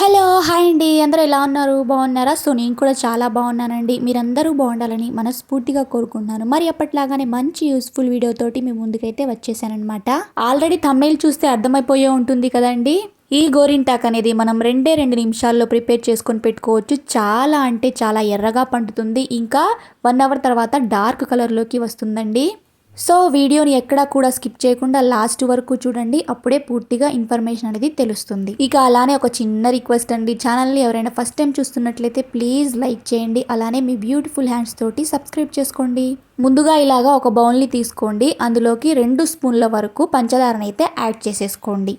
Hello hi అండి. అందరూ ఎలా ఉన్నారు? బాగున్నారా? సో నేను కూడా చాలా బాగున్నానండి. మీరందరూ బాగుండాలని మనస్ఫూర్తిగా కోరుకుంటున్నాను. మరి అప్పట్లాగానే మంచి యూస్ఫుల్ వీడియోతోటి మీ ముందుకైతే వచ్చేసానమాట ఆల్రెడీ తమిళ్ చూస్తే అర్థమైపోయే ఉంటుంది కదండి. ఈ గోరింటాక్ అనేది మనం రెండే రెండు నిమిషాల్లో ప్రిపేర్ చేసుకొని పెట్టుకోవచ్చు. చాలా అంటే చాలా ఎర్రగా పండుతుంది. ఇంకా వన్ అవర్ తర్వాత డార్క్ కలర్లోకి వస్తుందండి. సో వీడియోని ఎక్కడా కూడా స్కిప్ చేయకుండా లాస్ట్ వరకు చూడండి. అప్పుడే పూర్తిగా ఇన్ఫర్మేషన్ అనేది తెలుస్తుంది. ఇక అలానే ఒక చిన్న రిక్వెస్ట్ అండి. ఛానల్ని ఎవరైనా ఫస్ట్ టైం చూస్తున్నట్లయితే ప్లీజ్ లైక్ చేయండి. అలానే మీ బ్యూటిఫుల్ హ్యాండ్స్ తోటి సబ్స్క్రైబ్ చేసుకోండి. ముందుగా ఇలాగా ఒక బౌల్ని తీసుకోండి. అందులోకి రెండు స్పూన్ల వరకు పంచదారని అయితే యాడ్ చేసేసుకోండి.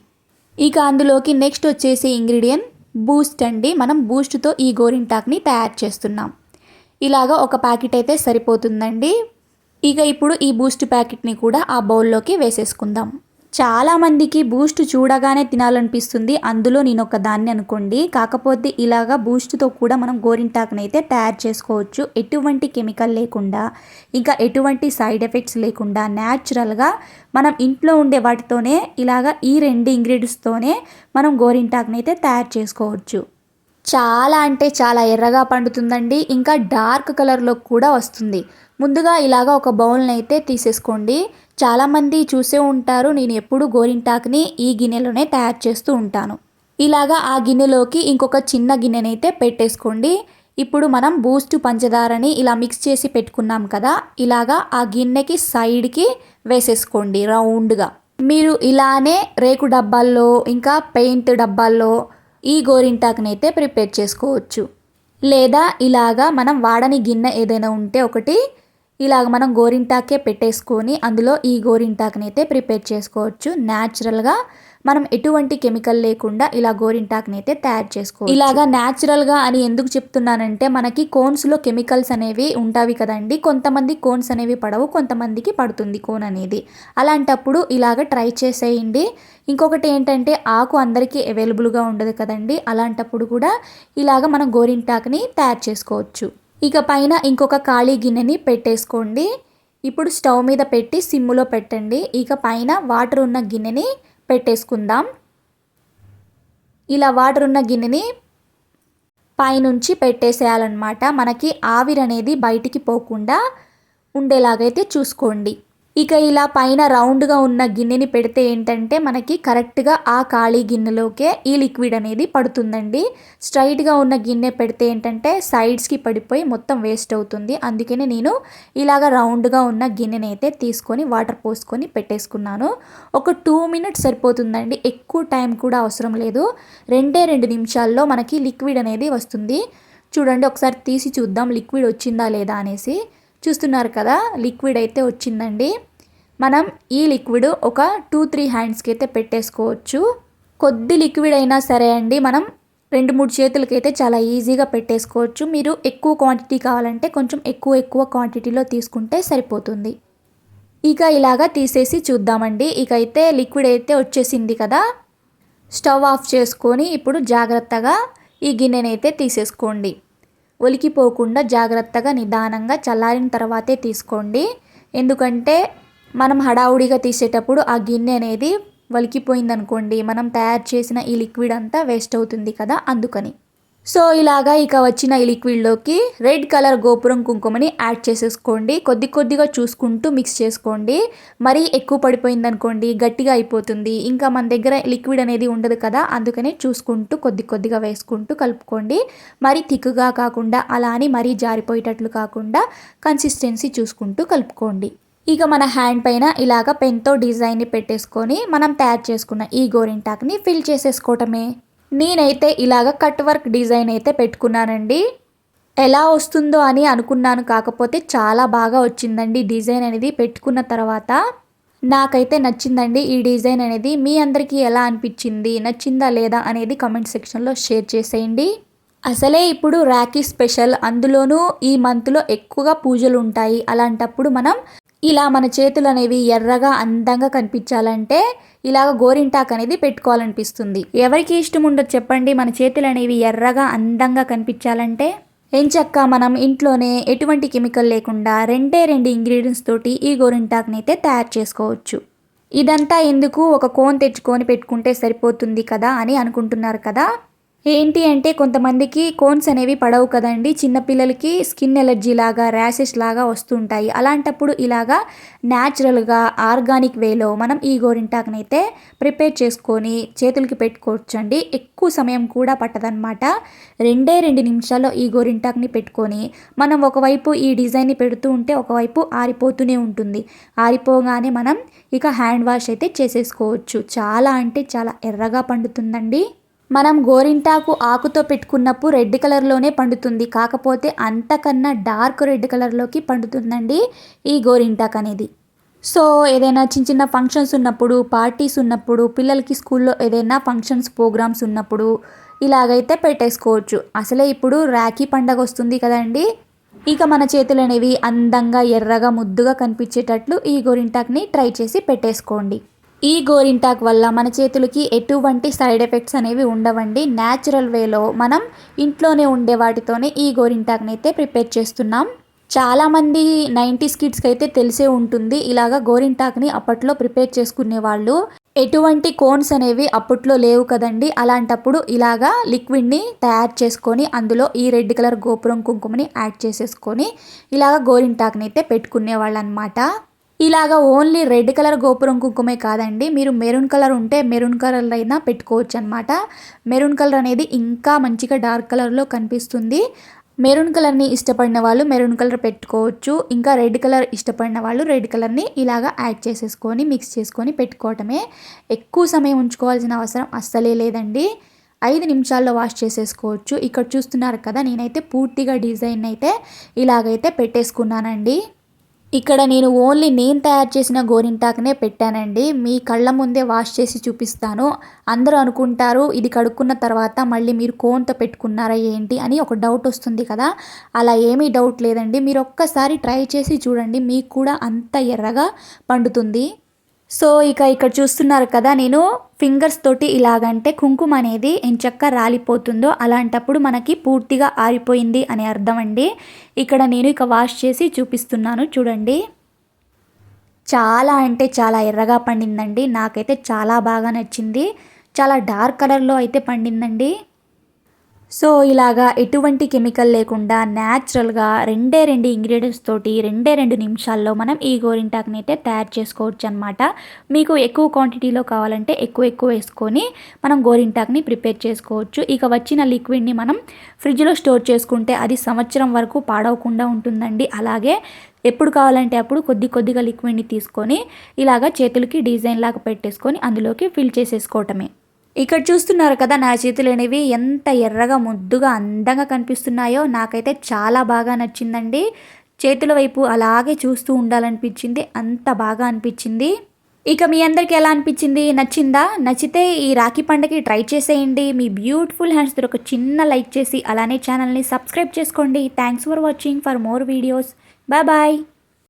ఇక అందులోకి నెక్స్ట్ వచ్చేసి ఇంగ్రీడియంట్ బూస్ట్ అండి. మనం బూస్ట్తో ఈ గోరింటాక్ని తయారు చేస్తున్నాం. ఇలాగా ఒక ప్యాకెట్ అయితే సరిపోతుందండి. ఇక ఇప్పుడు ఈ బూస్ట్ ప్యాకెట్ని కూడా ఆ బౌల్లోకి వేసేసుకుందాం. చాలామందికి బూస్ట్ చూడగానే తినాలనిపిస్తుంది. అందులో నేను ఒక దాన్ని అనుకోండి. కాకపోతే ఇలాగా బూస్ట్తో కూడా మనం గోరింటాకుని అయితే తయారు చేసుకోవచ్చు. ఎటువంటి కెమికల్ లేకుండా ఇంకా ఎటువంటి సైడ్ ఎఫెక్ట్స్ లేకుండా న్యాచురల్గా మనం ఇంట్లో ఉండే వాటితోనే ఇలాగా ఈ రెండు ఇంగ్రీడియంట్స్తోనే మనం గోరింటాకుని అయితే తయారు చేసుకోవచ్చు. చాలా అంటే చాలా ఎర్రగా పండుతుందండి. ఇంకా డార్క్ కలర్లో కూడా వస్తుంది. ముందుగా ఇలాగ ఒక బౌల్ని అయితే తీసేసుకోండి. చాలామంది చూసే ఉంటారు నేను ఎప్పుడు గోరింటాకుని ఈ గిన్నెలోనే తయారు చేస్తూ ఉంటాను. ఇలాగా ఆ గిన్నెలోకి ఇంకొక చిన్న గిన్నెనైతే పెట్టేసుకోండి. ఇప్పుడు మనం బూస్ట్ పంచదారని ఇలా మిక్స్ చేసి పెట్టుకున్నాం కదా ఇలాగా ఆ గిన్నెకి సైడ్కి వేసేసుకోండి రౌండ్గా. మీరు ఇలానే రేకు డబ్బాల్లో ఇంకా పెయింట్ డబ్బాల్లో ఈ గోరింటాకునైతే ప్రిపేర్ చేసుకోవచ్చు. లేదా ఇలాగా మనం వాడని గిన్నె ఏదైనా ఉంటే ఒకటి ఇలాగ మనం గోరింటాకే పెట్టేసుకొని అందులో ఈ గోరింటాకునైతే ప్రిపేర్ చేసుకోవచ్చు. న్యాచురల్గా మనం ఎటువంటి కెమికల్ లేకుండా ఇలా గోరింటాకుని అయితే తయారు చేసుకోవచ్చు. ఇలాగా న్యాచురల్గా అని ఎందుకు చెప్తున్నానంటే మనకి కోన్స్లో కెమికల్స్ అనేవి ఉంటాయి కదండి. కొంతమంది కోన్స్ అనేవి పడవు కొంతమందికి పడుతుంది కోన్ అనేది. అలాంటప్పుడు ఇలాగ ట్రై చేసేయండి. ఇంకొకటి ఏంటంటే ఆకు అందరికీ అవైలబుల్గా ఉండదు కదండి. అలాంటప్పుడు కూడా ఇలాగ మనం గోరింటాకుని తయారు చేసుకోవచ్చు. ఇక పైన ఇంకొక ఖాళీ గిన్నెని పెట్టేసుకోండి. ఇప్పుడు స్టవ్ మీద పెట్టి సిమ్ములో పెట్టండి. ఇక పైన వాటర్ ఉన్న గిన్నెని పెట్టేసుకుందాం. ఇలా వాటర్ ఉన్న గిన్నెని పైనుంచి పెట్టేసేయాలన్నమాట. మనకి ఆవిరి అనేది బయటికి పోకుండా ఉండేలాగైతే చూసుకోండి. ఇక ఇలా పైన రౌండ్గా ఉన్న గిన్నెని పెడితే ఏంటంటే మనకి కరెక్ట్గా ఆ ఖాళీ గిన్నెలోకే ఈ లిక్విడ్ అనేది పడుతుందండి. స్ట్రైట్గా ఉన్న గిన్నె పెడితే ఏంటంటే సైడ్స్కి పడిపోయి మొత్తం వేస్ట్ అవుతుంది. అందుకనే నేను ఇలాగ రౌండ్గా ఉన్న గిన్నెని అయితే తీసుకొని వాటర్ పోసుకొని పెట్టేసుకున్నాను. ఒక టూ మినిట్స్ సరిపోతుందండి. ఎక్కువ టైం కూడా అవసరం లేదు. రెండే రెండు నిమిషాల్లో మనకి లిక్విడ్ అనేది వస్తుంది. చూడండి ఒకసారి తీసి చూద్దాం లిక్విడ్ వచ్చిందా లేదా అనేసి. చూస్తున్నారు కదా లిక్విడ్ అయితే వచ్చిందండి. మనం ఈ లిక్విడ్ ఒక టూ త్రీ హ్యాండ్స్కి అయితే పెట్టేసుకోవచ్చు. కొద్ది లిక్విడ్ అయినా సరే అండి మనం రెండు మూడు చేతులకైతే చాలా ఈజీగా పెట్టేసుకోవచ్చు. మీరు ఎక్కువ క్వాంటిటీ కావాలంటే కొంచెం ఎక్కువ ఎక్కువ క్వాంటిటీలో తీసుకుంటే సరిపోతుంది. ఇక ఇలాగా తీసేసి చూద్దామండి. ఇక అయితే లిక్విడ్ అయితే వచ్చేసింది కదా స్టవ్ ఆఫ్ చేసుకొని ఇప్పుడు జాగ్రత్తగా ఈ గిన్నెనైతే తీసేసుకోండి. ఒలికిపోకుండా జాగ్రత్తగా నిదానంగా చల్లారిన తర్వాతే తీసుకోండి. ఎందుకంటే మనం హడావుడిగా తీసేటప్పుడు ఆ గిన్నె అనేది వలికిపోయిందనుకోండి మనం తయారు చేసిన ఈ లిక్విడ్ అంతా వేస్ట్ అవుతుంది కదా అందుకని. సో ఇలాగా ఇక వచ్చిన ఈ లిక్విడ్లోకి రెడ్ కలర్ గోపురం కుంకుమని యాడ్ చేసేసుకోండి. కొద్ది కొద్దిగా చూసుకుంటూ మిక్స్ చేసుకోండి. మరీ ఎక్కువ పడిపోయింది అనుకోండి గట్టిగా అయిపోతుంది. ఇంకా మన దగ్గర లిక్విడ్ అనేది ఉండదు కదా అందుకనే చూసుకుంటూ కొద్ది కొద్దిగా వేసుకుంటూ కలుపుకోండి. మరీ థిక్గా కాకుండా అలా అని మరీ జారిపోయేటట్లు కాకుండా కన్సిస్టెన్సీ చూసుకుంటూ కలుపుకోండి. ఇక మన హ్యాండ్ పైన ఇలాగ పెన్తో డిజైన్ని పెట్టేసుకొని మనం తయారు చేసుకున్న ఈ గోరింటాక్ని ఫిల్ చేసేసుకోవటమే. నేనైతే ఇలాగ కట్ వర్క్ డిజైన్ అయితే పెట్టుకున్నానండి. ఎలా వస్తుందో అని అనుకున్నాను. కాకపోతే చాలా బాగా వచ్చిందండి డిజైన్ అనేది పెట్టుకున్న తర్వాత. నాకైతే నచ్చిందండి ఈ డిజైన్ అనేది. మీ అందరికీ ఎలా అనిపించింది? నచ్చిందా లేదా అనేది కమెంట్ సెక్షన్లో షేర్ చేసేయండి. అసలే ఇప్పుడు రాఖీ స్పెషల్. అందులోనూ ఈ మంత్లో ఎక్కువగా పూజలు ఉంటాయి. అలాంటప్పుడు మనం ఇలా మన చేతులు అనేవి ఎర్రగా అందంగా కనిపించాలంటే ఇలాగ గోరింటాక్ అనేది పెట్టుకోవాలనిపిస్తుంది. ఎవరికి ఇష్టం ఉండదు చెప్పండి. మన చేతులు అనేవి ఎర్రగా అందంగా కనిపించాలంటే ఎంచక్క మనం ఇంట్లోనే ఎటువంటి కెమికల్ లేకుండా రెండే రెండు ఇంగ్రీడియంట్స్ తోటి ఈ గోరింటాక్ని అయితే తయారు చేసుకోవచ్చు. ఇదంతా ఎందుకు? ఒక కోన్ తెచ్చుకొని పెట్టుకుంటే సరిపోతుంది కదా అని అనుకుంటున్నారు కదా? ఏంటి అంటే కొంతమందికి కోన్స్ అనేవి పడవు కదండి. చిన్నపిల్లలకి స్కిన్ ఎలర్జీ లాగా ర్యాషెస్ లాగా వస్తుంటాయి. అలాంటప్పుడు ఇలాగా న్యాచురల్గా ఆర్గానిక్ వేలో మనం ఈ గోరింటాకునైతే ప్రిపేర్ చేసుకొని చేతులకి పెట్టుకోవచ్చండి. ఎక్కువ సమయం కూడా పట్టదనమాట రెండే రెండు నిమిషాల్లో ఈ గోరింటాకుని పెట్టుకొని మనం ఒకవైపు ఈ డిజైన్ని పెడుతూ ఉంటే ఒకవైపు ఆరిపోతూనే ఉంటుంది. ఆరిపోగానే మనం ఇక హ్యాండ్ వాష్ అయితే చేసేసుకోవచ్చు. చాలా అంటే చాలా ఎర్రగా పండుతుందండి. మనం గోరింటాకు ఆకుతో పెట్టుకున్నప్పుడు రెడ్ కలర్లోనే పండుతుంది. కాకపోతే అంతకన్నా డార్క్ రెడ్ కలర్లోకి పండుతుందండి ఈ గోరింటాక్ అనేది సో ఏదైనా చిన్న చిన్న ఫంక్షన్స్ ఉన్నప్పుడు పార్టీస్ ఉన్నప్పుడు పిల్లలకి స్కూల్లో ఏదైనా ఫంక్షన్స్ ప్రోగ్రామ్స్ ఉన్నప్పుడు ఇలాగైతే పెట్టేసుకోవచ్చు. అసలే ఇప్పుడు రాఖీ పండగ వస్తుంది కదండి. ఇక మన చేతులు అనేవి అందంగా ఎర్రగా ముద్దుగా కనిపించేటట్లు ఈ గోరింటాక్ని ట్రై చేసి పెట్టేసుకోండి. ఈ గోరింటాక్ వల్ల మన చేతులకి ఎటువంటి సైడ్ ఎఫెక్ట్స్ అనేవి ఉండవండి. న్యాచురల్ వేలో మనం ఇంట్లోనే ఉండే వాటితోనే ఈ గోరింటాక్ని అయితే ప్రిపేర్ చేస్తున్నాం. చాలామంది నైంటీస్ కిడ్స్కి అయితే తెలిసే ఉంటుంది ఇలాగ గోరింటాక్ని అప్పట్లో ప్రిపేర్ చేసుకునే వాళ్ళు. ఎటువంటి కోన్స్ అనేవి అప్పట్లో లేవు కదండి. అలాంటప్పుడు ఇలాగా లిక్విడ్ని తయారు చేసుకొని అందులో ఈ రెడ్ కలర్ గోపురం కుంకుమని యాడ్ చేసేసుకొని ఇలాగ గోరింటాక్ని అయితే పెట్టుకునేవాళ్ళు అనమాట ఇలాగా ఓన్లీ రెడ్ కలర్ గోపురం కుంకుమే కాదండి. మీరు మెరూన్ కలర్ ఉంటే మెరూన్ కలర్ అయినా పెట్టుకోవచ్చు అనమాట మెరూన్ కలర్ అనేది ఇంకా మంచిగా డార్క్ కలర్లో కనిపిస్తుంది. మెరూన్ కలర్ని ఇష్టపడిన వాళ్ళు మెరూన్ కలర్ పెట్టుకోవచ్చు. ఇంకా రెడ్ కలర్ ఇష్టపడిన వాళ్ళు రెడ్ కలర్ని ఇలాగా యాడ్ చేసేసుకొని మిక్స్ చేసుకొని పెట్టుకోవటమే. ఎక్కువ సమయం ఉంచుకోవాల్సిన అవసరం అస్సలే లేదండి. ఐదు నిమిషాల్లో వాష్ చేసేసుకోవచ్చు. ఇక్కడ చూస్తున్నారు కదా నేనైతే పూర్తిగా డిజైన్ అయితే ఇలాగైతే పెట్టేసుకున్నానండి. ఇక్కడ నేను ఓన్లీ నేను తయారు చేసిన గోరింటాకునే పెట్టానండి. మీ కళ్ళ ముందే వాష్ చేసి చూపిస్తాను. అందరూ అనుకుంటారు ఇది కడుక్కున్న తర్వాత మళ్ళీ మీరు కోన్తో పెట్టుకున్నారా ఏంటి అని ఒక డౌట్ వస్తుంది కదా. అలా ఏమీ డౌట్ లేదండి. మీరు ఒక్కసారి ట్రై చేసి చూడండి. మీకు కూడా అంత ఎర్రగా పండుతుంది. సో ఇక ఇక్కడ చూస్తున్నారు కదా నేను ఫింగర్స్ తోటి ఇలాగంటే కుంకుమ అనేది ఎంచక్క రాలిపోతుందో అలాంటప్పుడు మనకి పూర్తిగా ఆరిపోయింది అని అర్థం అండి. ఇక్కడ నేను ఇక వాష్ చేసి చూపిస్తున్నాను చూడండి. చాలా అంటే చాలా ఎర్రగా పండిందండి నాకైతే చాలా బాగా నచ్చింది. చాలా డార్క్ కలర్లో అయితే పండిందండి. సో ఇలాగా ఎటువంటి కెమికల్ లేకుండా న్యాచురల్గా రెండే రెండు ఇంగ్రీడియంట్స్ తోటి రెండే రెండు నిమిషాల్లో మనం ఈ గోరింటాక్ని అయితే తయారు చేసుకోవచ్చు అనమాట మీకు ఎక్కువ క్వాంటిటీలో కావాలంటే ఎక్కువ ఎక్కువ వేసుకొని మనం గోరింటాక్ని ప్రిపేర్ చేసుకోవచ్చు. ఇక వచ్చిన లిక్విడ్ని మనం ఫ్రిడ్జ్లో స్టోర్ చేసుకుంటే అది సంవత్సరం వరకు పాడవకుండా ఉంటుందండి. అలాగే ఎప్పుడు కావాలంటే అప్పుడు కొద్ది కొద్దిగా లిక్విడ్ని తీసుకొని ఇలాగ చేతులకి డిజైన్ లాగా పెట్టేసుకొని అందులోకి ఫిల్ చేసేసుకోవటమే. ఇక్కడ చూస్తున్నారు కదా నా చేతులు అనేవి ఎంత ఎర్రగా ముద్దుగా అందంగా కనిపిస్తున్నాయో నాకైతే చాలా బాగా నచ్చిందండి. చేతుల వైపు అలాగే చూస్తూ ఉండాలనిపించింది. అంత బాగా అనిపించింది. ఇక మీ అందరికి ఎలా అనిపించింది? నచ్చిందా? నచ్చితే ఈ రాఖీ పండగకి ట్రై చేసేయండి. మీ బ్యూటిఫుల్ హ్యాండ్స్ ఒక చిన్న లైక్ చేసి అలానే ఛానల్ని సబ్స్క్రైబ్ చేసుకోండి. Thanks for watching for more videos bye bye